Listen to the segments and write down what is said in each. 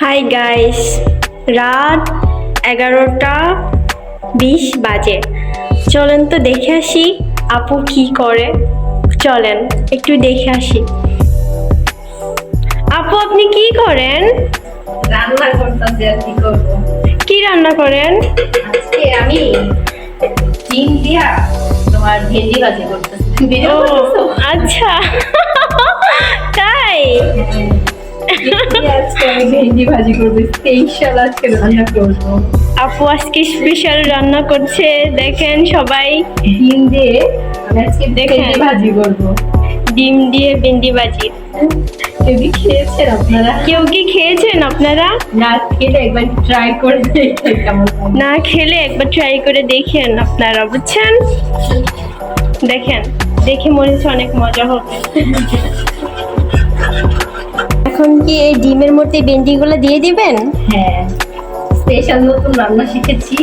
Hi guys রাত এগারোটা বিশ বাজে। চলেন তো দেখে আসি আপু কি করে। চলেন একটু দেখে আসি। আপু আপনি কি করেন? রান্না করতেছি আর কি করব। কি রান্না করেন? আজকে আমি ডিম দিয়া তোমার ভাজি ভিডিও করতেছো? আচ্ছা। দিয়ে ভেন্ডি ভাজি করব স্পেশাল আজকে রান্না করব। আপু আজকে স্পেশাল রান্না করছে দেখেন সবাই। ডিম দিয়ে আজকে দেখেন। ভাজি করব। ডিম দিয়ে ভেন্ডি ভাজি। কেউ কি খেয়েছেন আপনারা? কেউ কি খেয়েছেন আপনারা? না খেলে একবার ট্রাই করে দেখে কেমন না খেলে একবার ট্রাই করে দেখেন আপনারা বুঝছেন? দেখেন দেখে মনে হচ্ছে অনেক মজা হবে এখন কি এই ডিমের মধ্যে ভেন্ডিগুলো দিয়ে দিবেন? হ্যাঁ স্পেশাল নতুন রান্না শিখেছি।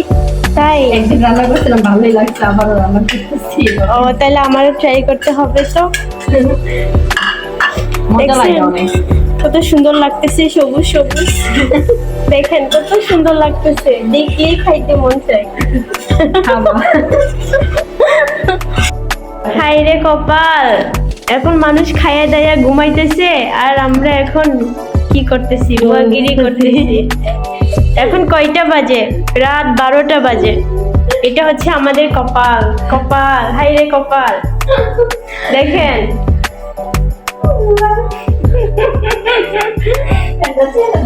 তাই? একদিন রান্না করছিলাম ভালোই লাগছে আবারও রান্না করতেছি। ও তাহলে আমারও ট্রাই করতে হবে তো। মজা লাগে অনেক। কত সুন্দর লাগতেছে সবুজ সবুজ। দেখেন কত সুন্দর লাগতেছে। দেখিয়ে খাইতে মন চায়। হাই রে কপাল। এখন মানুষ খাইয়া দাইয়া ঘুমাইতেছে আর আমরা এখন কি করতেছি? গিরি করতেছি। এখন কয়টা বাজে? রাত বারোটা বাজে। এটা হচ্ছে আমাদের কপাল। কপাল। হাই রে কপাল। দেখেন।